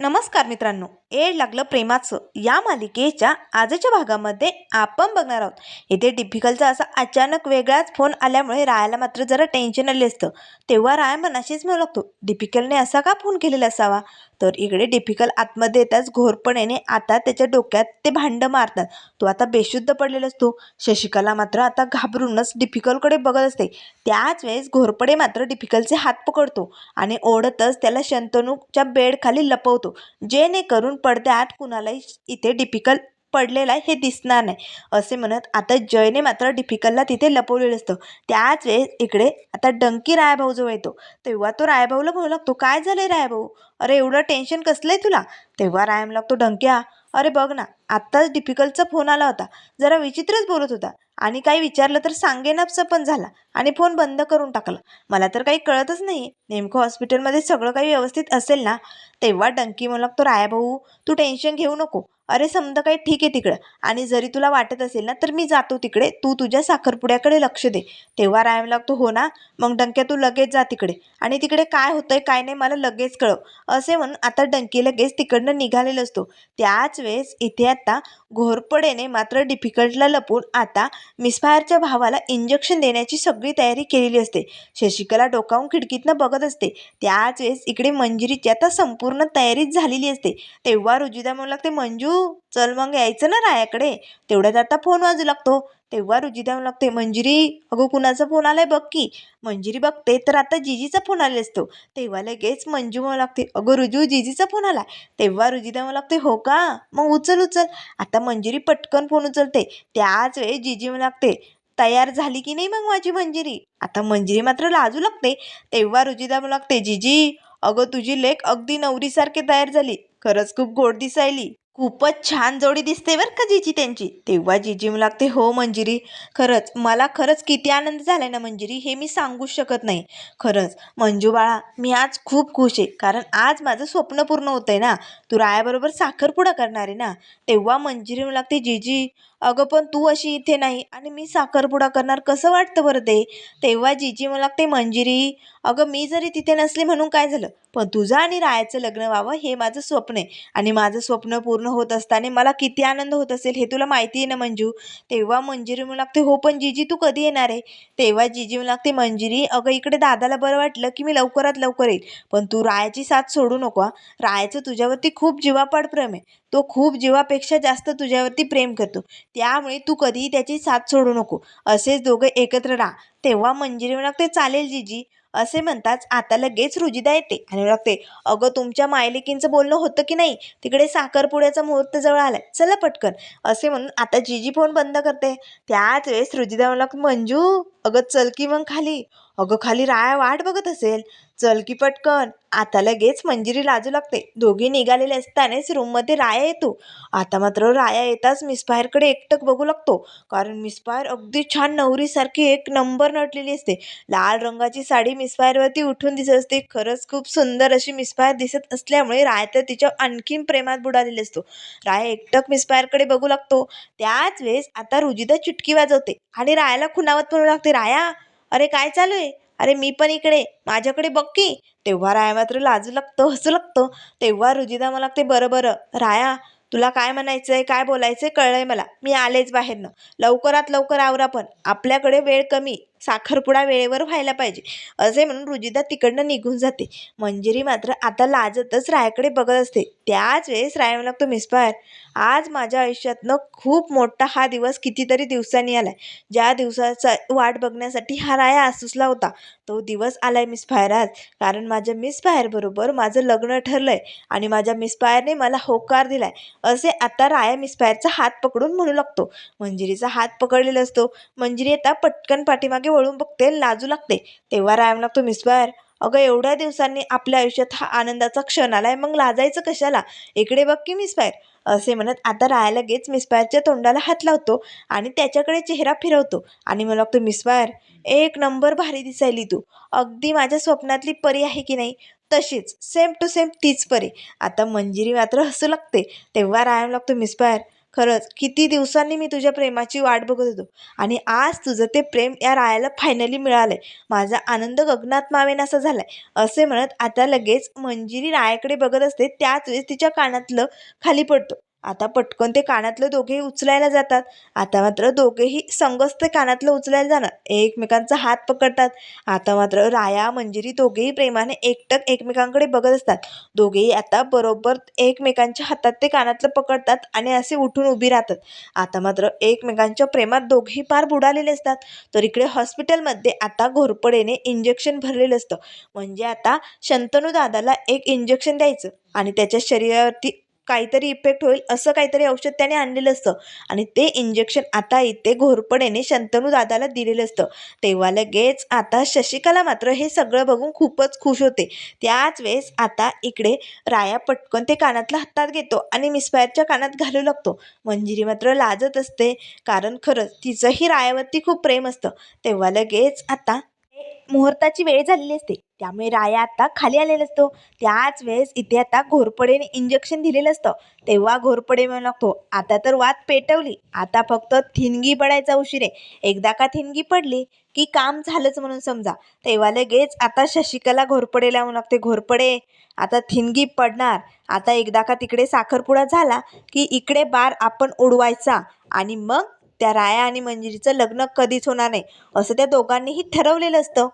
नमस्कार मित्रांनो. एड लागलं प्रेमाचं. या मालिकेच्या आजच्या भागामध्ये आपण बघणार आहोत. इथे डिफिकल्टचा असा अचानक वेगळाच फोन आल्यामुळे रायाला मात्र जरा टेन्शन आले असतं. तेव्हा राया मनाशीच म्हणू लागतो डिफिकल्टने असा का फोन केलेला असावा? तर इकडे डिफिकल्ट आतमध्ये येताच घोरपणेने आता त्याच्या डोक्यात ते भांडं मारतात. तो आता बेशुद्ध पडलेला असतो. शशिकला मात्र आता घाबरूनच डिफिकल्टकडे बघत असते. त्याच वेळेस घोरपडे मात्र डिफिकल्टचे हात पकडतो आणि ओढतच त्याला शंतनूच्या बेडखाली लपवतो. जेणेकरून पडद्यात कुणालाही इथे डिफिकल्ट पडलेला आहे हे दिसणार नाही. असे म्हणत आता जयने मात्र डिफिकल्टला तिथे लपवलेलं असतं. त्याच वेळेस इकडे आता डंकी रायाभाऊजवळ येतो. तेव्हा तो रायभाऊला म्हणू लागतो काय झालं रायभाऊ? अरे एवढं टेन्शन कसलं आहे तुला? तेव्हा रायम लागतो डंक्या अरे बघ ना आत्ताच डिफिकल्टचा फोन आला होता. जरा विचित्रच बोलत होता. आणि काही विचारलं तर सांगेनापचं पण झाला. आणि फोन बंद करून टाकला. मला तर काही कळतच नाही नेमकं हॉस्पिटलमध्ये सगळं काही व्यवस्थित असेल ना? तेव्हा डंकी म्हणू लागतो रायाभाऊ तू टेन्शन घेऊ नको. अरे समजा काही ठीक आहे तिकडं. आणि जरी तुला वाटत असेल ना तर मी जातो तिकडे. तू तुझ्या साखरपुड्याकडे लक्ष दे. तेव्हा रायम लागतो हो ना? मग डंक्या तू लगेच जा तिकडे. आणि तिकडे काय होतंय काय नाही मला लगेच कळव. असे म्हणून आता डंकी लगेच तिकडनं निघालेला असतो. त्याच वेळेस इथे आता घोरपडेने मात्र डिफिकल्टला लपून आता मिसफायरच्या भावाला इंजेक्शन देण्याची सगळी तयारी केलेली असते. शशिकला डोकावून खिडकीतनं बघत असते. त्याच वेळेस इकडे मंजिरीची आता संपूर्ण तयारीच झालेली असते. तेव्हा रुजिदा म्हणू लागते मंजू चल मग यायचं ना रायाकडे. तेवढ्यात आता फोन वाजू लागतो. तेव्हा रुजी म्हणू लागते मंजिरी अगो कुणाचा फोन आलाय बघ की. मंजिरी बघते तर आता जिजीचा फोन आले असतो. तेव्हा लगेच मंजू म्हणू लागते अगो रुजू जिजीचा फोन आला तेव्हा रुजी म्हणू लागते हो का? मग उचल उचल. आता मंजिरी पटकन फोन उचलते. त्याच वेळेस जिजी म्हणू लागते तयार झाली की नाही मग माझी मंजिरी? आता मंजिरी मात्र लाजू लागते. तेव्हा रुजी म्हणू लागते जिजी अगं तुझी लेक अगदी नवरीसारखी तयार झाली. खरंच खूप गोड दिसायली. खूपच छान जोडी दिसते बरं का जीजी त्यांची. तेव्हा जीजी मला लागते हो मंजिरी खरंच मला खरंच किती आनंद झालाय ना मंजिरी हे मी सांगू शकत नाही. खरंच मंजू बाळा मी आज खूप खुश आहे कारण आज माझं स्वप्न पूर्ण होतंय ना. तू रायाबरोबर साखरपुडा करणार आहे ना. तेव्हा मंजिरी मला लागते जीजी अगं पण तू अशी इथे नाही आणि मी साखरपुडा करणार कसं वाटतं बरं ते? तेव्हा जीजी मला लागते मंजिरी अगं मी जरी तिथे नसले म्हणून काय झालं? पण तुझं आणि रायाचं लग्न व्हावं हे माझं स्वप्न आहे. आणि माझं स्वप्न पूर्ण होत असताना मला किती आनंद होत असेल हे तुला माहिती आहे ना मंजू? तेव्हा मंजिरी म्हणू लागते हो पण जीजी तू कधी येणार आहे? तेव्हा जीजी म्हणू लागते मंजिरी अगं इकडे दादाला बरं वाटलं की मी लवकरात लवकर येईल. पण तू रायाची साथ सोडू नको रायाचं तुझ्यावरती खूप जीवापाड प्रेम आहे. तो खूप जीवापेक्षा जास्त तुझ्यावरती प्रेम करतो. त्यामुळे तू कधीही त्याची साथ सोडू नको. असेच दोघं एकत्र राहा. तेव्हा मंजिरी म्हणू ते चालेल जीजी. असे म्हणताच आता लगेच रुजिदा येते आणि लागते अगं तुमच्या मायलेकींचं बोलणं होतं की नाही? तिकडे साखरपुड्याचा मुहूर्त जवळ आलाय. चला पटकन. असे म्हणून आता जीजी फोन बंद करते. त्याच वेळेस रुजिदा म्हणू लागते मंजू अगं चल की मग खाली. अगं खाली राया वाट बघत असेल. चल की पटकन आता लगेच मंजिरी लाजू लागते. दोघी निघालेले असतानाच रूममध्ये राया येतो. आता मात्र राया येताच मिसफायरकडे एकटक बघू लागतो. कारण मिसफायर अगदी छान नवरीसारखी एक नंबर नटलेली असते. लाल रंगाची साडी मिसफायरवरती उठून दिसत असते. खरंच खूप सुंदर अशी मिसफायर दिसत असल्यामुळे राया तर तिच्या आणखीन प्रेमात बुडालेली असतो. राया एकटक मिसफायरकडे बघू लागतो. त्याच वेळेस आता रुजिदा चुटकी वाजवते आणि रायाला खुणावत म्हणू लागते राया अरे काय चालू आहे? अरे मी पण इकडे माझ्याकडे बघ की. तेव्हा राया मात्र लाजू लागतं हसू लागतं तेव्हा रुजिदा मला लागते बरं बरं राया तुला काय म्हणायचं आहे काय बोलायचं आहे कळलंय मला. मी आलेच बाहेरनं. लवकरात लवकर आवरा पण. आपल्याकडे वेळ कमी. साखरपुडा वेळेवर व्हायला पाहिजे. असे म्हणून रुजिदा तिकडनं निघून जाते. मंजिरी मात्र आता लाजतच रायाकडे बघत असते. त्याच वेळेस राया म्हणू लागतो मिसफायर आज माझ्या आयुष्यातनं खूप मोठा हा दिवस कितीतरी दिवसांनी आलाय. ज्या दिवसाचा वाट बघण्यासाठी हा राया आसूसला होता. तो दिवस आलाय मिसफायर आज. कारण माझ्या मिसफायर बरोबर माझं लग्न ठरलंय. आणि माझ्या मिसफायरने मला होकार दिलाय. असे आता राया मिसफायरचा हात पकडून म्हणू लागतो. मंजिरीचा हात पकडलेला असतो. मंजिरी आता पटकन पाठीमागे वळून बघते लाजू लागते. तेव्हा राम लागतो मिसफायर अगं एवढ्या दिवसांनी आपल्या आयुष्यात हा आनंदाचा क्षण आलाय मग लाजायचं कशाला? इकडे बघ की मिसफायर असे म्हणत आता राया लगेच मिसफायरच्या तोंडाला हात लावतो आणि त्याच्याकडे चेहरा फिरवतो आणि मला लागतो मिसफायर एक नंबर भारी दिसायली तू. अगदी माझ्या स्वप्नातली परी आहे की नाही? तशीच सेम टू सेम तीच परी. आता मंजिरी मात्र हसू लागते. तेव्हा रायम लागतो मिसफायर खरंच किती दिवसांनी मी तुझ्या प्रेमाची वाट बघत होतो. आणि आज तुझं ते प्रेम या रायाला फायनली मिळालं आहे माझा आनंद गगनात मावेन असा झाला आहे असे म्हणत आता लगेच मंजिरी रायाकडे बघत असते. त्याच वेळेस तिच्या कानातलं खाली पडतो. आता पटकन ते कानातलं दोघेही उचलायला जातात. आता मात्र दोघेही संगच ते कानातलं उचलायला जाणार. एकमेकांचा हात पकडतात. आता मात्र राया मंजिरी दोघेही प्रेमाने एकटक एकमेकांकडे बघत असतात. दोघेही आता बरोबर एकमेकांच्या हातात ते कानातलं पकडतात आणि असे उठून उभी राहतात. आता मात्र एकमेकांच्या प्रेमात दोघेही पार बुडालेले असतात. तर इकडे हॉस्पिटलमध्ये आता घोरपडेने इंजेक्शन भरलेलं असतं. म्हणजे आता शंतनू दादाला एक इंजेक्शन द्यायचं आणि त्याच्या शरीरावरती काहीतरी इफेक्ट होईल असं काहीतरी औषध त्याने आणलेलं असतं. आणि ते इंजेक्शन आता इथे घोरपडेने शंतनू दादाला दिलेलं असतं. तेव्हा लगेच आता शशिकला मात्र हे सगळं बघून खूपच खुश होते. त्याच वेळेस आता इकडे राया पटकन ते कानातला हातात घेतो आणि मिसफायरच्या कानात घालू लागतो. मंजिरी मात्र लाजत असते कारण खरंच तिचंही रायावरती खूप प्रेम असतं. तेव्हा लगेच आता मुहूर्ताची वेळ झालेली असते. त्यामुळे राया आता खाली आलेला असतो. त्याच वेळेस इथे आता घोरपडेने इंजेक्शन दिलेलं असतं. तेव्हा घोरपडे म्हणू लागतो. आता तर वाद पेटवली. आता फक्त थिनगी पडायचा उशीर आहे. एकदा का थिनगी पडली की काम झालंच म्हणून समजा. तेव्हा लगेच आता शशिकला घोरपडेला म्हणू लागते. घोरपडे आता थिनगी पडणार. आता एकदा का तिकडे साखरपुडा झाला की इकडे बार आपण उडवायचा. आणि मग त्या राया आणि मंजिरीचं लग्न कधीच होणार नाही. असं त्या दोघांनीही ठरवलेलं असतं.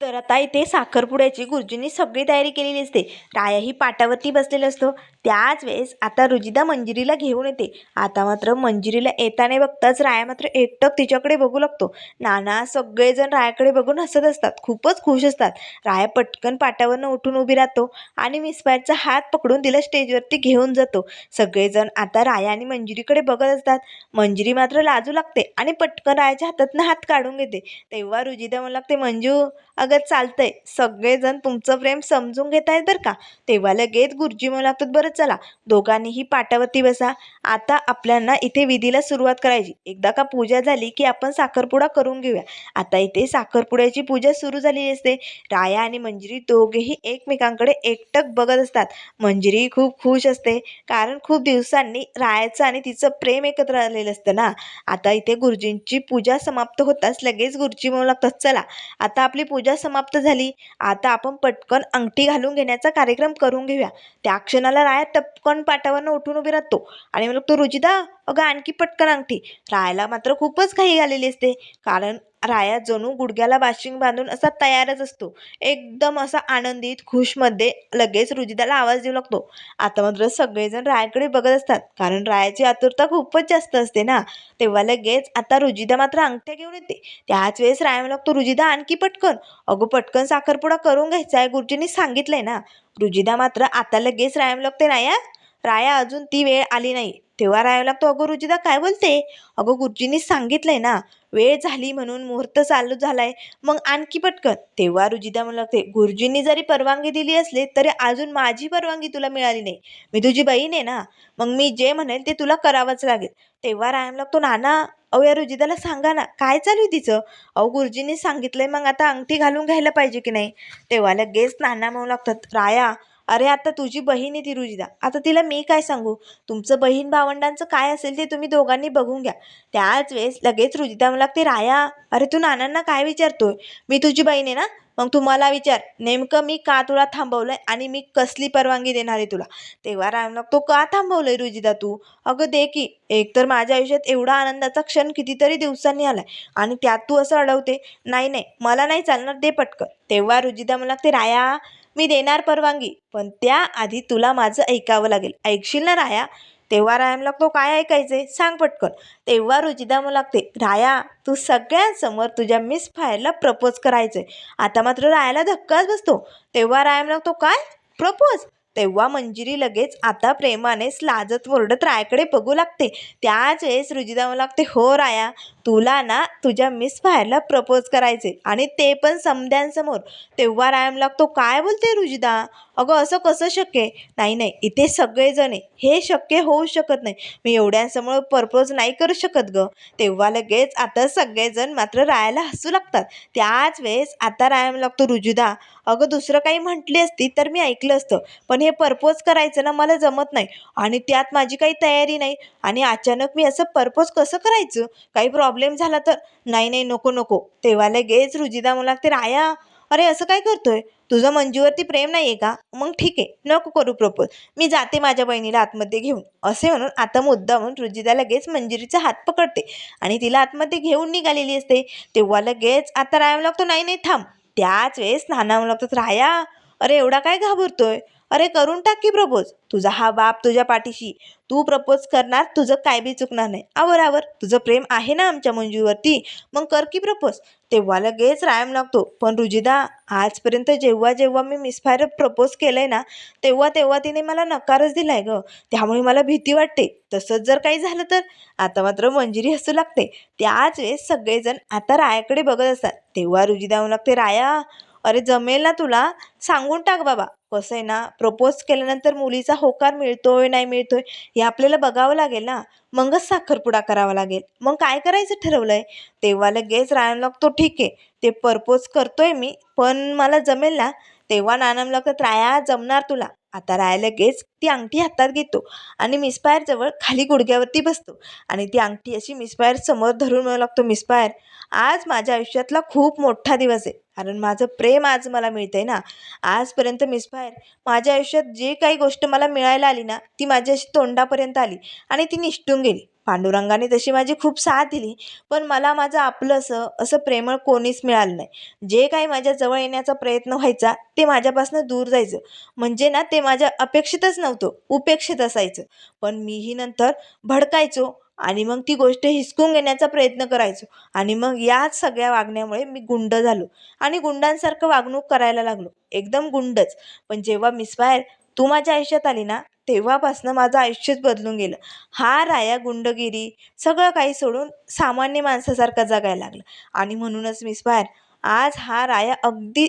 तर आता इथे साखरपुड्याची गुरुजींनी सगळी तयारी केलेली असते. रायाही पाटावरती बसलेला असतो. त्याच वेळेस आता रुजिदा मंजिरीला घेऊन येते. आता मात्र मंजिरीला येताना बघताच राया मात्र एकटक तिच्याकडे बघू लागतो. नाना सगळेजण रायाकडे बघून हसत असतात. खूपच खुश असतात. राया पटकन पाटावरनं उठून उभी राहतो आणि मिसपायरचा हात पकडून तिला स्टेजवरती घेऊन जातो. सगळेजण आता राया आणि मंजिरीकडे बघत असतात. मंजिरी मात्र लाजू लागते आणि पटकन रायाच्या हातातनं हात काढून घेते. तेव्हा रुजिदा म्हणू लागते मंजू अगं चालतंय. सगळेजण तुमचं प्रेम समजून घेत आहेत बरं का? तेव्हा लगेच गुरुजी म्हणू लागतात बरं चला. दोघांनीही पाटावरती बसा. आता आपल्याला इथे विधीला सुरुवात करायची. एकदा का पूजा झाली की आपण साखरपुडा करून घेऊया. आता इथे साखरपुड्याची पूजा सुरू झालेली असते. राया आणि मंजिरी दोघेही एकमेकांकडे एकटक बघत असतात. मंजिरी खूप खुश असते. कारण खूप दिवसांनी रायाचं आणि तिचं प्रेम एकत्र आलेलं असतं ना? आता इथे गुरुजींची पूजा समाप्त होताच लगेच गुरुजी म्हणू लागतात चला. आता आपली पूजा समाप्त झाली. आता आपण पटकन अंगठी घालून घेण्याचा कार्यक्रम करून घेऊया. त्या क्षणाला राया टपकन पाटावरनं उठून उभी राहतो. आणि मग तो रुजिदा अगं आणखी पटकन अंगठी. रायाला मात्र खूपच घाई आलेली असते. कारण राया जणू गुडघ्याला बाशिंग बांधून असा तयारच असतो. एकदम असा आनंदित खुशमध्ये लगेच रुजिदाला आवाज देऊ लागतो. आता मात्र सगळेजण रायाकडे बघत असतात. कारण रायाची आतुरता खूपच जास्त असते ना. तेव्हा लगेच आता रुजिदा मात्र अंगठ्या घेऊन येते. त्याच वेळेस राया लागतो रुजिदा आणखी पटकन. अगो पटकन साखरपुडा करून घ्यायचा आहे गुरुजींनी सांगितलंय ना. रुजिदा मात्र आता लगेच रायाम लागते राया राया अजून ती वेळ आली नाही. तेव्हा राया लागतो अगो रुजिदा काय बोलते? अगो गुरुजींनी सांगितलंय ना वेळ झाली म्हणून मुहूर्त चालू झालाय. मग आणखी पटकन. तेव्हा रुजिदा म्हणू लागते गुरुजींनी जरी परवानगी दिली असली तरी अजून माझी परवानगी तुला मिळाली नाही. मी तुझी बहीण आहे ना. मग मी जे म्हणेल ते तुला करावंच लागेल. तेव्हा रायम लागतो नाना अहो या रुजिदाला सांगा ना काय चालू आहे तिचं? अहो गुरुजींनी सांगितलंय मग आता अंगठी घालून घ्यायला पाहिजे की नाही? तेव्हा लगेच नाना म्हणू लागतात राया अरे आता तुझी बहीण आहे ती रुजिदा आता तिला मी काय सांगू? तुमचं बहीण भावंडांचं काय असेल ते तुम्ही दोघांनी बघून घ्या. त्याच वेळेस लगेच रुजिदा मला लागते राया अरे तू नानांना काय विचारतोय? मी तुझी बहीण आहे ना? मग तू मला विचार. नेमकं मी का तुला थांबवलंय आणि मी कसली परवानगी देणार आहे तुला? तेव्हा राम लागतो का थांबवलंय रुजिदा तू? अगं दे की. एकतर माझ्या आयुष्यात एवढा आनंदाचा क्षण कितीतरी दिवसांनी आलाय आणि त्यात तू असं अडवते. नाही नाही. मला नाही चालणार. दे पटकन. तेव्हा रुजिदा मला लागते राया मी देणार परवानगी. पण त्याआधी तुला माझं ऐकावं लागेल. ऐकशील ना राया? तेव्हा रायामला लागतो काय ऐकायचे सांग पटकन. तेव्हा रुजिदा मग लागते राया तू सगळ्यांसमोर तुझ्या मिस फायरला प्रपोज करायचंय. आता मात्र रायाला धक्काच बसतो. तेव्हा रायाम लागतो काय? प्रपोज? तेव्हा मंजिरी लगेच आता प्रेमानेच लाजत ओरडत रायाकडे बघू लागते. त्याच वेळेस रुजिदा मला लागते हो राया तुला ना तुझ्या मिस फायरला प्रपोज करायचे आणि ते पण समद्यांसमोर. तेव्हा रायाम लागतो काय बोलते रुजिदा? अगं असं कसं शक्य आहे? नाही नाही इथे सगळेजण आहे. हे शक्य होऊ शकत नाही. मी एवढ्यांसमोर प्रपोज नाही करू शकत ग. तेव्हा लगेच आता सगळेजण मात्र रायाला हसू लागतात. त्याच वेळेस आता राया लागतो रुजुदा अगं दुसरं काही म्हटली असती तर मी ऐकलं असतं. पण हे परपोज करायचं ना मला जमत नाही. आणि त्यात माझी काही तयारी नाही. आणि अचानक मी असं परपोज कसं करायचं? काही प्रॉब्लेम झाला तर? नाही नाही नको नको. तेव्हा लगेच रुजिदा मला लागते राया अरे असं काय करतोय? तुझं मंजूवरती प्रेम नाही आहे का? मग ठीक आहे. नको करू प्रपोज मी जाते माझ्या बहिणीला आतमध्ये घेऊन. असे म्हणून आता मुद्दा म्हणून रुजिदा लगेच मंजिरीचा हात पकडते. आणि तिला आतमध्ये घेऊन निघालेली असते. तेव्हा लगेच आता राया लागतो नाही नाही थांब. त्याच वेळेस नाना लागतात राया अरे एवढा काय घाबरतोय? अरे करून टाक की प्रपोज. तुझा हा बाप तुझ्या पाठीशी. तू प्रपोज करणार तुझं काय बी चुकणार नाही. आवर आवर तुझं प्रेम आहे ना आमच्या मंजूवरती मग कर की प्रपोज. तेव्हा लगेच रायम लागतो. पण रुजिदा आजपर्यंत जेव्हा जेव्हा मी मिसफायर प्रपोज केलंय ना तेव्हा तेव्हा तिने मला नकारच दिलाय ग. त्यामुळे मला भीती वाटते. तसंच जर काही झालं तर. आता मात्र मंजिरी हसू लागते. त्याच वेळेस सगळेजण आता रायाकडे बघत असतात. तेव्हा रुजिदा म्हणू लागते राया अरे जमेल ना तुला. सांगून टाक बाबा. कसं आहे ना प्रपोज केल्यानंतर मुलीचा होकार मिळतोय नाही मिळतोय हे आपल्याला बघावं लागेल ना. मगच साखरपुडा करावा लागेल. मग काय करायचं ठरवलंय? तेव्हा लगेच रायन लागतो ठीक आहे. ते परपोज करतोय मी पण मला जमेल ना. तेव्हा नानम लागतात राया जमणार तुला. आता राया लगेच ती अंगठी हातात घेतो आणि मिसपायर जवळ खाली गुडघ्यावरती बसतो. आणि ती अंगठी अशी मिसपायर समोर धरून लागतो मिसपायर आज माझ्या आयुष्यातला खूप मोठा दिवस आहे. कारण माझं प्रेम आज मला मिळतं आहे ना. आजपर्यंत मिसफायर माझ्या आयुष्यात जे काही गोष्ट मला मिळायला आली ना ती माझ्याशी तोंडापर्यंत आली आणि ती निष्ठून गेली. पांडुरंगाने तशी माझी खूप साथ दिली पण मला माझं आपलंसं असं प्रेमळ कोणीच मिळालं नाही. जे काही माझ्या जवळ येण्याचा प्रयत्न व्हायचा ते माझ्यापासून दूर जायचं. म्हणजे ना ते माझ्या अपेक्षितच नव्हतं उपेक्षित असायचं. पण मीही नंतर भडकायचो आणि मग ती गोष्ट हिसकून घेण्याचा प्रयत्न करायचो. आणि मग याच सगळ्या वागण्यामुळे मी गुंड झालो. आणि गुंडांसारखं वागणूक करायला लागलो. एकदम गुंडच. पण जेव्हा मिसफायर तू माझ्या आयुष्यात आली ना तेव्हापासनं माझं आयुष्यच बदलून गेलं. हा राया गुंडगिरी सगळं काही सोडून सामान्य माणसासारखं जगायला लागलं. आणि म्हणूनच मिसफायर आज हा राया अगदी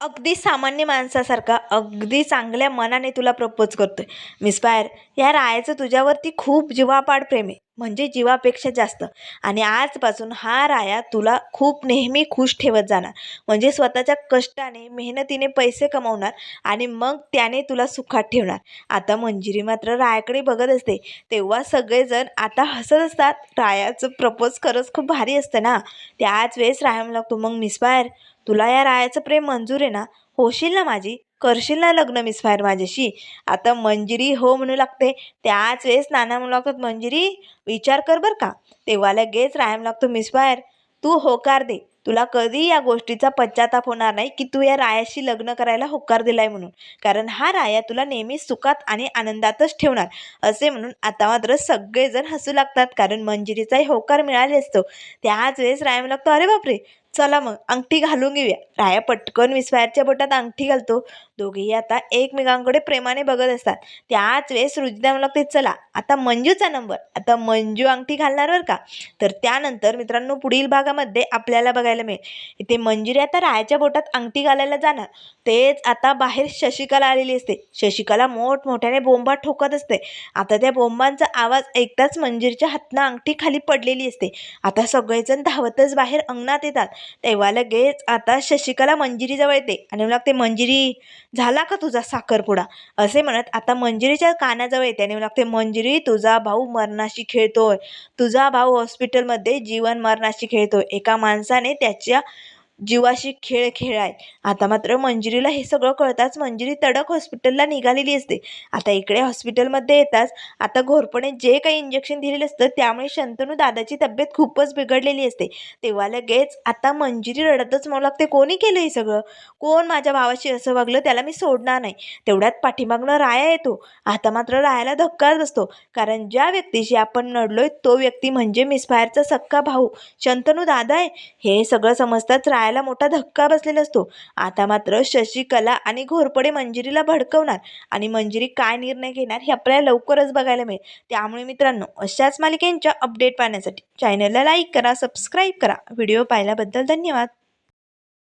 अगदी सामान्य माणसासारखा अगदी चांगल्या मनाने तुला प्रपोज करतोय. मिसफायर या रायाचं तुझ्यावरती खूप जीवापाड प्रेम आहे. म्हणजे जीवापेक्षा जास्त. आणि आजपासून हा राया तुला खूप नेहमी खुश ठेवत जाणार. म्हणजे स्वतःच्या कष्टाने मेहनतीने पैसे कमवणार आणि मग त्याने तुला सुखात ठेवणार. आता मंजिरी मात्र रायाकडे बघत असते. तेव्हा सगळेजण आता हसत असतात. रायाचं प्रपोज खरंच खूप भारी असतं ना? त्याच वेळेस राहायला लागतो मग मिसफायर तुला या रायाचं प्रेम मंजूर आहे ना? होशील ना माझी? करशील ना लग्न मिसफायर माझ्याशी? आता मंजिरी हो म्हणू लागते. त्याच वेळेस नाना म्हणू लागतात मंजिरी विचार कर बरं का? तेव्हा लगेच रायम लागतो मिसफायर तू होकार दे. तुला कधी या गोष्टीचा पश्चाताप होणार नाही की तू या रायाशी लग्न करायला होकार दिलाय म्हणून. कारण हा राया तुला नेहमी सुखात आणि आनंदातच ठेवणार. असे म्हणून आता मात्र सगळेजण हसू लागतात. कारण मंजिरीचाही होकार मिळाले असतो त्याच वेळेस रायम लागतो. अरे बापरे! चला मग अंगठी घालून घेऊया. राया पटकन विस्वायरच्या बोटात अंगठी घालतो. दोघेही आता एकमेकांकडे प्रेमाने बघत असतात. त्याच वेळेस रुजिदा लागते चला आता मंजूचा नंबर आता मंजू अंगठी घालणार बरं का? तर त्यानंतर मित्रांनो पुढील भागामध्ये आपल्याला बघायला मिळेल. इथे मंजुरी आता रायाच्या बोटात अंगठी घालायला जाणार. तेच आता बाहेर शशिकला आलेली असते. शशिकला मोठमोठ्याने बोंबा ठोकत असते. आता त्या बोंबांचा आवाज ऐकताच मंजुरीच्या हातनं अंगठी खाली पडलेली असते. आता सगळेजण धावतच बाहेर अंगणात येतात. तेव्हा लगेच आता शशिकला मंजिरीजवळ येते आणि मला लागते मंजिरी झाला का तुझा साखरपुडा? असे म्हणत आता मंजिरीच्या कानाजवळ येते आणि लागते मंजिरी तुझा भाऊ मरणाशी खेळतोय. तुझा भाऊ हॉस्पिटलमध्ये जीवन मरणाशी खेळतोय. एका माणसाने त्याच्या जीवाशी खेळ खेळाय. आता मात्र मंजिरीला हे सगळं कळताच मंजिरी तडक हॉस्पिटलला निघालेली असते. आता इकडे हॉस्पिटलमध्ये येताच आता घोरपणे जे काही इंजेक्शन दिलेलं असतं त्यामुळे शंतनू दादाची तब्येत खूपच बिघडलेली असते. तेव्हा लगेच आता मंजिरी रडतच म्हणू लागते. कोणी केलं हे सगळं? कोण माझ्या भावाशी असं वागलं? त्याला मी सोडणार नाही. तेवढ्यात पाठीमागनं राया येतो. आता मात्र रायाला धक्काच असतो कारण ज्या व्यक्तीशी आपण नडलोय तो व्यक्ती म्हणजे मिसफायरचा सक्का भाऊ. शंतनू दादा आहे. हे सगळं समजताच पायाला मोठा धक्का बसलेला असतो. आता मात्र शशिकला आणि घोरपडे मंजिरीला भडकवणार आणि मंजिरी काय निर्णय घेणार हे आपल्याला लवकरच बघायला मिळेल. त्यामुळे मित्रांनो अशाच मालिकेंच्या अपडेट पाहण्यासाठी चॅनलला लाईक करा सबस्क्राईब करा. व्हिडिओ पाहिल्याबद्दल धन्यवाद.